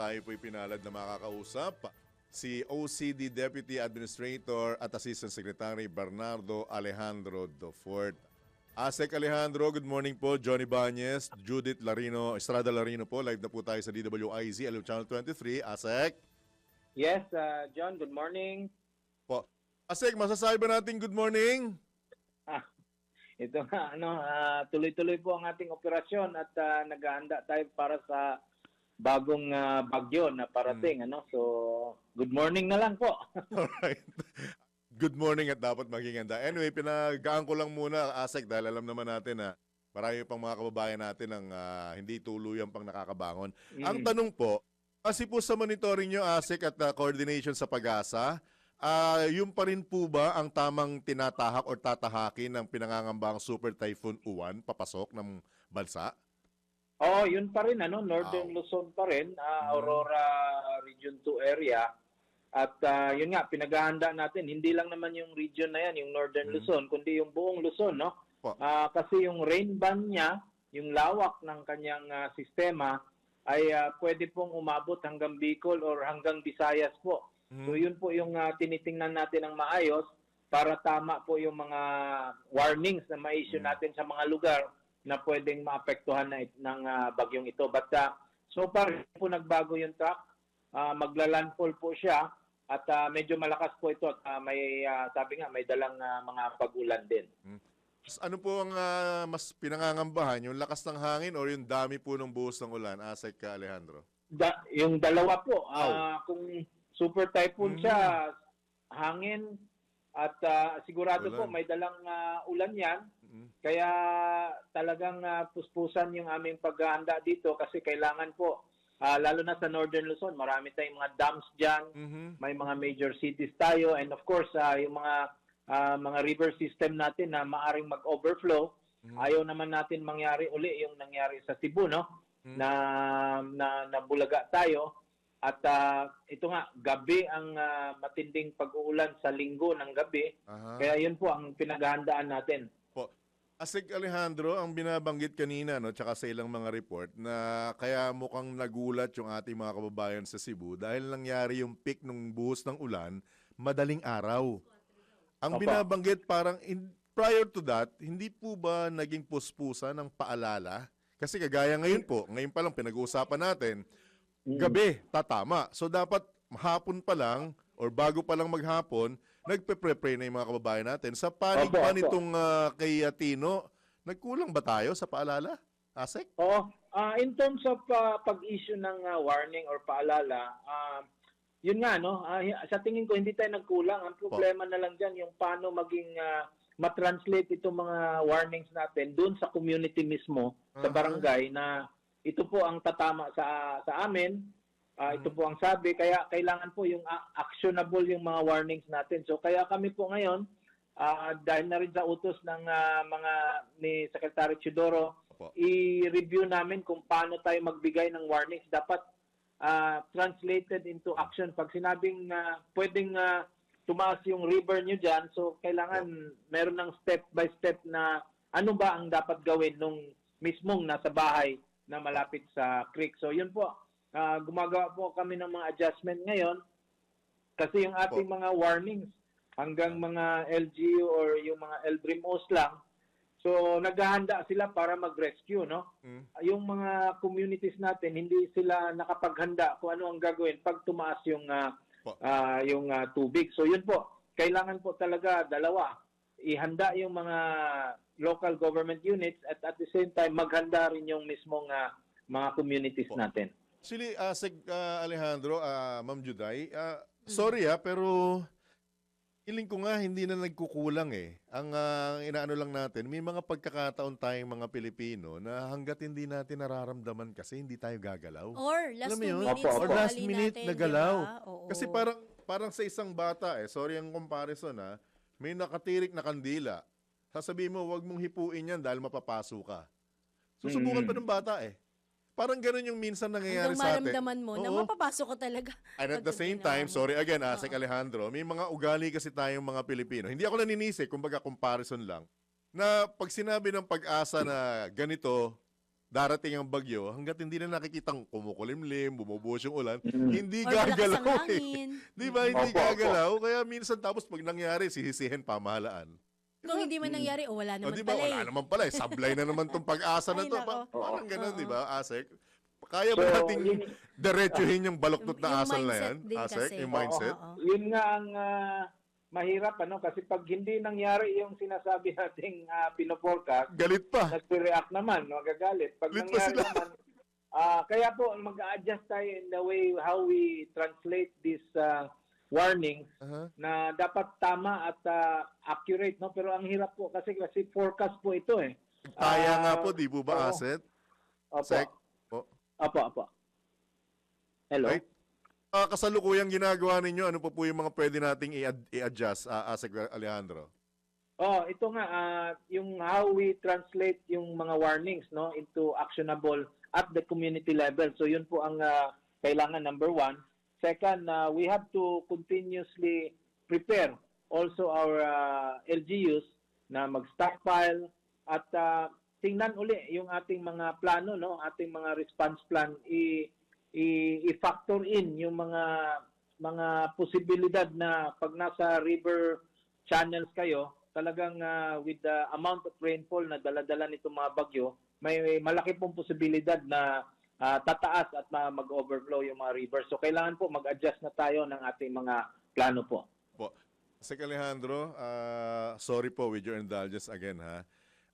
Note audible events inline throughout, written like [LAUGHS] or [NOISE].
tayo po'y pinalad na makakausap si OCD Deputy Administrator at Assistant Secretary Bernardo Alejandro Dofort. Asek Alejandro, good morning po. Johnny Banyes, Judith Larino, Estrada Larino po. Live na po tayo sa DWIZ, Alam Channel 23. Asek. Yes, uh, John, good morning. Po. Asek, masasabi ba natin good morning? Ah, ito nga, ano, ah, tuloy-tuloy po ang ating operasyon at ah, naghahanda tayo para sa bagong ah, bagyo na parating. Ano? So, good morning na lang po. [LAUGHS] Alright. Good morning at dapat maging handa. Anyway, pinagaan ko lang muna, Asek, dahil alam naman natin na marami pang mga kababayan natin ang ah, hindi tuluyan pang nakakabangon. Ang Mm. tanong po, kasi po sa monitoring nyo, ASIC at uh, coordination sa pag-asa, ah yung pa rin po ba ang tamang tinatahak or tatahakin ng pinangangambang Super Typhoon Uwan papasok ng bansa? Oh, yun pa rin ano, Northern Wow. Luzon pa rin, Mm. Aurora Region 2 area. At ah, yun nga, pinaghahanda natin, hindi lang naman yung region na yan, yung Northern Mm. Luzon, kundi yung buong Luzon, no? Ah, kasi yung rain band niya, yung lawak ng kanyang ah, sistema, ay ah, pwede pong umabot hanggang Bicol or hanggang Visayas po. So Hmm. yun po yung ah, tinitingnan natin ng maayos para tama po yung mga warnings na ma-issue Mm. natin sa mga lugar na pwedeng maapektuhan na it- ng ah, bagyong ito. But ah, so far hindi po nagbago yung track. Ah, maglalandfall po siya at ah, medyo malakas po ito at ah, may ah, sabi nga may dalang ah, mga pag-ulan din. Ano po ang ah, mas pinangangambahan? Yung lakas ng hangin or yung dami po ng buhos ng ulan? ASIC ka, Alejandro. Da- yung dalawa po, ah, kung super typhoon Mm. siya, hangin at ah, sigurado po Ulan. may dalang ah, ulan yan. Kaya talagang ah, puspusan yung aming paghahanda dito kasi kailangan po, ah, lalo na sa Northern Luzon, marami tayong mga dams dyan, Mhm. may mga major cities tayo, and of course, ah, yung mga ah, mga river system natin na maaring mag-overflow, Mhm. ayaw naman natin mangyari uli yung nangyari sa Cebu, no? Mhm. Na, na nabulaga tayo. At ah, ito nga, gabi ang ah, matinding pag-uulan sa linggo ng gabi. Aha. Kaya yun po ang pinaghahandaan natin. Asik Alejandro, ang binabanggit kanina no, tsaka sa ilang mga report na kaya mukhang nagulat yung ating mga kababayan sa Cebu dahil nangyari yung peak ng buhos ng ulan madaling araw. Ang Opo. binabanggit parang in, prior to that, hindi po ba naging puspusa ng paalala? Kasi kagaya ngayon po, ngayon pa lang pinag-uusapan natin, Mm. gabi, tatama. So dapat hapon pa lang or bago pa lang maghapon, nagpe-pre-pray na yung mga kababayan natin. Sa panig opo. nitong ah, kay Tino, nagkulang ba tayo sa paalala? Asek? Oo. Ah, in terms of ah, pag-issue ng ah, warning or paalala, ah, yun nga, no? hi- sa tingin ko, hindi tayo nagkulang. Ang problema na lang dyan, yung paano maging ah, matranslate itong mga warnings natin doon sa community mismo, sa Aha. barangay, na ito po ang tatama sa sa amin. Ah, ito po ang sabi. Kaya kailangan po yung ah, actionable yung mga warnings natin. So kaya kami po ngayon, ah, dahil na rin sa utos ng ah, mga ni Secretary Chidoro, Opo. i-review namin kung paano tayo magbigay ng warnings. Dapat ah, translated into action. Pag sinabing na pwedeng ah, tumaas yung river nyo dyan, so kailangan meron ng step by step na ano ba ang dapat gawin nung mismong nasa bahay na malapit sa creek. So yun po, ah, gumagawa po kami ng mga adjustment ngayon kasi yung ating mga warnings hanggang mga LGU or yung mga LDRIMOS lang, so naghahanda sila para mag-rescue, no? Mm. Yung mga communities natin, hindi sila nakapaghanda kung ano ang gagawin pag tumaas yung Po. ah, yung ah, tubig. So yun po, kailangan po talaga dalawa. Ihanda yung mga local government units at at the same time maghanda rin yung mismong ah, mga communities Po. natin. Actually, Asek ah, Alejandro, ah, Ma'am Juday, ah, sorry ah, pero feeling ko nga hindi na nagkukulang eh. Ang ah, inaano lang natin, may mga pagkakataon tayong mga Pilipino na hanggat hindi natin nararamdaman kasi hindi tayo gagalaw. Or last Alam mo two yun? minutes. Or last minute natin, na di galaw. ba? Oo. Kasi parang parang sa isang bata eh, sorry ang comparison ha, may nakatirik na kandila. Sasabihin mo, wag mong hipuin yan dahil mapapaso ka. Susubukan Mm. pa ng bata eh. Parang ganun yung minsan nangyayari Hanggang sa atin. maramdaman mo na Oo. mapapasok ka talaga. And at the same time, sorry again, Asek Alejandro, may mga ugali kasi tayong mga Pilipino. Hindi ako naninisi, kumbaga comparison lang, na pag sinabi ng pag-asa na ganito, darating ang bagyo, hanggat hindi na nakikitang kumukulimlim, bumubuhos yung ulan, Mm. hindi Or malakas gagalaw eh. hangin. Di ba? Hindi Opo, opo. gagalaw. Kaya minsan tapos pag nangyari, sisisihin pamahalaan. Kung hindi man nangyari, o wala O naman di ba? pala Wala eh. naman pala eh. Sablay na naman tong pag-asa na Ay, to. nako. Pa- parang ganun, Oo. di ba, Asek? Kaya ba So, nating yun- diretsuhin yung baloktot Yung na asal na mindset yan? din Asek, kasi. yung mindset? Oo, oo. Yun nga ang ah, mahirap ano kasi pag hindi nangyari yung sinasabi [LAUGHS] nating uh, pino-forecast, Galit pa. nagre-react naman, magagalit. Pag Galit pa nangyari sila. naman, ah, kaya po mag-adjust tayo in the way how we translate these ah, warnings Aha. na dapat tama at ah, accurate no pero ang hirap po kasi kasi forecast po ito eh. Kaya nga Ah, po, di po ba. Aset? Opo. Sec? Oh. Opo, opo. Hello. Right. Ah, kasalukuyang ginagawa ninyo, ano po po yung mga pwede nating i-ad- i-adjust, ah, Asek Alejandro? Oh, ito nga ah, yung how we translate yung mga warnings no into actionable at the community level. So yun po ang ah, kailangan number one. Second, ah, we have to continuously prepare also our ah, LGUs na mag-stockpile at ah, tingnan uli yung ating mga plano no, ating mga response plan. I i-factor in yung mga mga posibilidad na pag nasa river channels kayo, talagang ah, with the amount of rainfall na daladala nitong mga bagyo, may, may malaki pong posibilidad na ah, tataas at ma- mag-overflow yung mga rivers. So kailangan po mag-adjust na tayo ng ating mga plano po. Sek Alejandro, ah, sorry po with your indulgence again ha.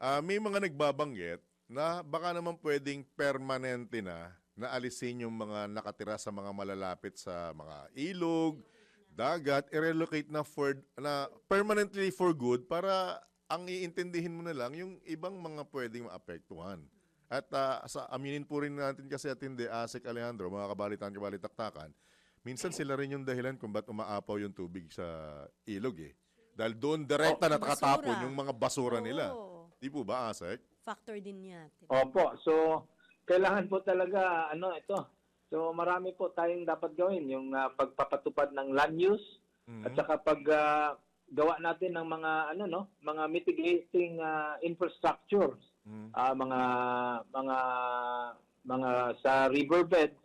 Ah, may mga nagbabanggit na baka naman pwedeng permanente na na alisin yung mga nakatira sa mga malalapit sa mga ilog, dagat, i-relocate na for na permanently for good para ang iintindihin mo na lang yung ibang mga pwedeng maapektuhan. At ah, sa aminin po rin natin kasi at hindi, Asik Alejandro, mga kabalitan, kabalitaktakan, minsan sila rin yung dahilan kung ba't umaapaw yung tubig sa ilog eh. Dahil doon direkta Oh, na nakatapon yung mga basura nila. Oo. Di po ba, Asik? Factor din yan. Opo. So kailangan po talaga ano ito. So marami po tayong dapat gawin yung ah, pagpapatupad ng land use Mhm. at saka pag ah, gawa natin ng mga ano no, mga mitigating ah, infrastructures Mhm. ah, mga mga mga sa riverbeds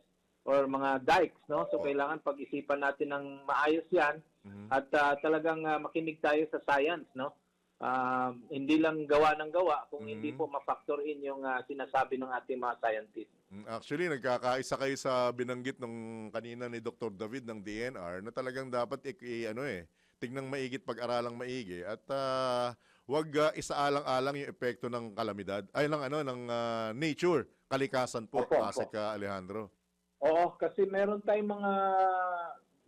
or mga dikes no so Oo. kailangan pag-isipan natin ng maayos 'yan Mhm. at ah, talagang ah, makinig tayo sa science no Ah, hindi lang gawa ng gawa kung Mhm. hindi po ma-factor in yung ah, sinasabi ng ating mga scientists Mm, Actually, nagkakaisa kayo sa binanggit nung kanina ni Dr. David ng DNR na talagang dapat i, i- ano eh, tignang maigit pag-aralang maigi at ah, wag ah, isaalang-alang yung epekto ng kalamidad ay ng ano ng ah, nature, kalikasan po, Opo, opo. Ah, Alejandro. Oo, kasi meron tayong mga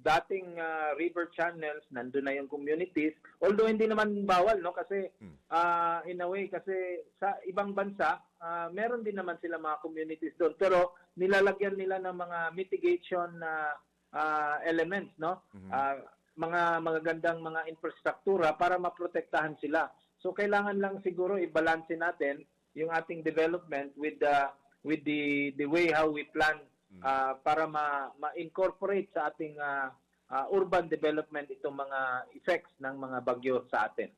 dating ah, river channels, nandun na yung communities. Although hindi naman bawal, no? Kasi Hmm. ah, in a way, kasi sa ibang bansa, ah, meron din naman sila mga communities doon. Pero nilalagyan nila ng mga mitigation na ah, elements, no? Mhm. Ah, mga magagandang mga infrastruktura para maprotektahan sila. So kailangan lang siguro i-balance natin yung ating development with the with the the way how we plan ah, para ma, ma-incorporate sa ating ah, ah, urban development itong mga effects ng mga bagyo sa atin.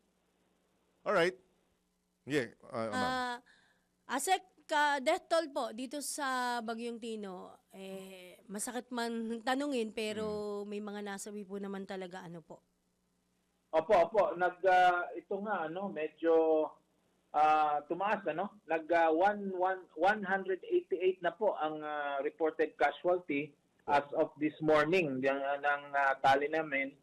All right. Yeah, ah, ma'am. Ah, Asek, ka death toll po dito sa Bagyong Tino. Eh, masakit man [LAUGHS] tanungin pero may mga nasabi po naman talaga ano po. Opo, opo, nag ah, ito nga ano, medyo ah, tumaas ano, nag ah, one, one, 188 na po ang ah, reported casualty as of this morning ng, ng ah, tally namin.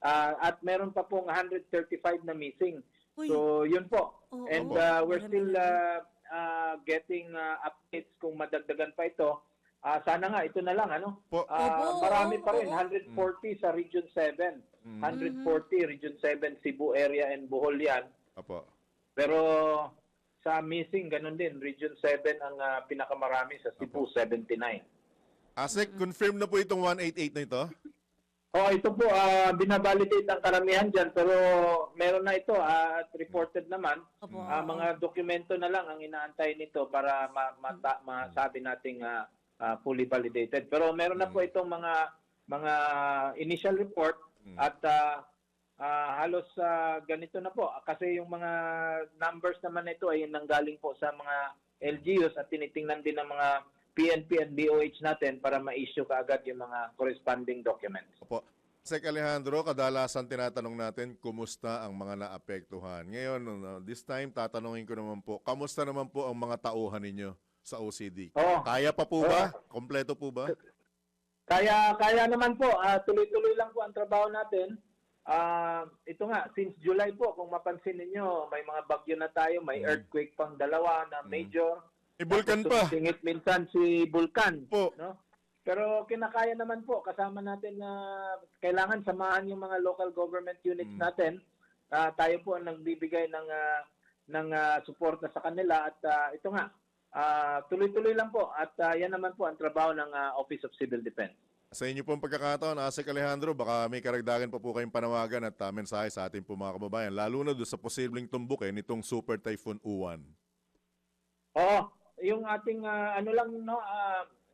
Ah, at meron pa pong 135 na missing. Uy, So, yun po. oo, And oo. uh, we're Marami still na uh, uh, getting uh, updates kung madagdagan pa ito. Ah, sana nga ito na lang ano. Po, Ah, Opo, marami pa rin oo. 140 sa Region 7. mm, 140 Region 7 Cebu area and Bohol yan. Apo. Pero sa missing ganun din Region 7 ang ah, pinakamarami sa Cebu 79. Asik, confirm na po itong 188 na ito? Oh, ito po ah, binabalidate ang karamihan diyan pero meron na ito ah, at reported naman. Opo, oo. mga dokumento na lang ang inaantay nito para ma- mata- masabi nating ah, ah, fully validated. Pero meron na po itong mga mga initial report Mm. at ah, ah, halos ah, ganito na po kasi yung mga numbers naman nito ay nanggaling po sa mga LGUs at tinitingnan din ng mga PNP at BOH natin para ma-issue kaagad yung mga corresponding documents. Opo. Sec Alejandro, kadalasan tinatanong natin kumusta ang mga naapektuhan. Ngayon, this time, tatanungin ko naman po, kamusta naman po ang mga tauhan ninyo sa OCD? Oo. Kaya pa po ba? Kompleto po ba? Kaya kaya naman po, ah, tuloy-tuloy lang po ang trabaho natin. Ah, ito nga, since July po, kung mapansin ninyo, may mga bagyo na tayo, may Mm. earthquake pang dalawa na major. Eh, vulkan Tapos pa. Singit minsan si Vulcan. Po. No? Pero kinakaya naman po, kasama natin na kailangan samahan yung mga local government units Mm. natin. Ah, tayo po ang nagbibigay ng ah, ng ah, suporta sa kanila at ah, ito nga, ah, tuloy-tuloy lang po at ah, yan naman po ang trabaho ng ah, Office of Civil Defense. Sa inyo pong pagkakataon, Asek Alejandro, baka may karagdagan pa po kayong panawagan at uh, mensahe sa ating po mga kababayan, lalo na doon sa posibleng tumbukin nitong Super Typhoon Uwan. Oo, yung ating ah, ano lang no,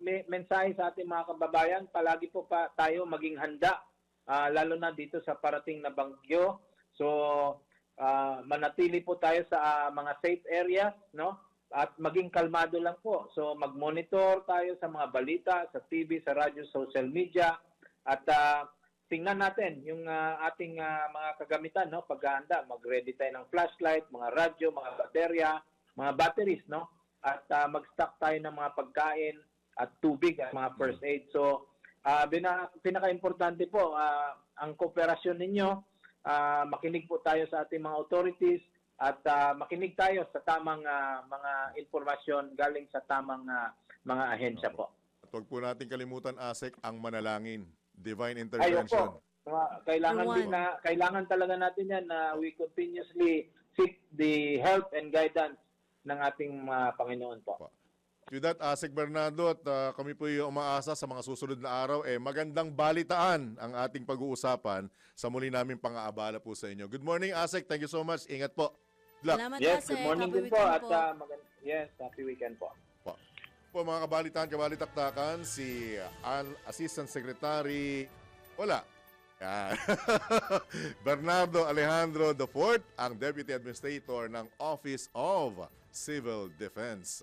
may mensahe sa ating mga kababayan, palagi po pa tayo maging handa ah, lalo na dito sa parating na bagyo. So ah, manatili po tayo sa ah, mga safe areas, no? At maging kalmado lang po. So mag-monitor tayo sa mga balita, sa TV, sa radyo, social media at ah, tingnan natin yung ah, ating ah, mga kagamitan, no? Paghahanda, mag-ready tayo ng flashlight, mga radyo, mga baterya, mga batteries, no? At ah, mag-stock tayo ng mga pagkain at tubig at mga first aid. So, ah bina, pinaka-importante po, ah, ang kooperasyon ninyo, ah, makinig po tayo sa ating mga authorities at ah, makinig tayo sa tamang ah, mga informasyon galing sa tamang ah, mga ahensya po. At huwag po natin kalimutan, Asek, ang manalangin. Divine Ayun intervention. po. Mga Kailangan din na kailangan talaga natin yan na we continuously seek the help and guidance ng ating mga Panginoon po. To that, Asek Bernardo, at uh, kami po yung umaasa sa mga susunod na araw, eh, magandang balitaan ang ating pag-uusapan sa muli namin pang-aabala po sa inyo. Good morning, Asek. Thank you so much. Ingat po. Good luck. Salamat, Yes, Asek. good morning Happy din po at ah, magand- yes, happy weekend po. po mga kabalitaan, kabalitaktakan, si Al Assistant Secretary, wala. Yan. [LAUGHS] Bernardo Alejandro IV, ang Deputy Administrator ng Office of Civil Defense.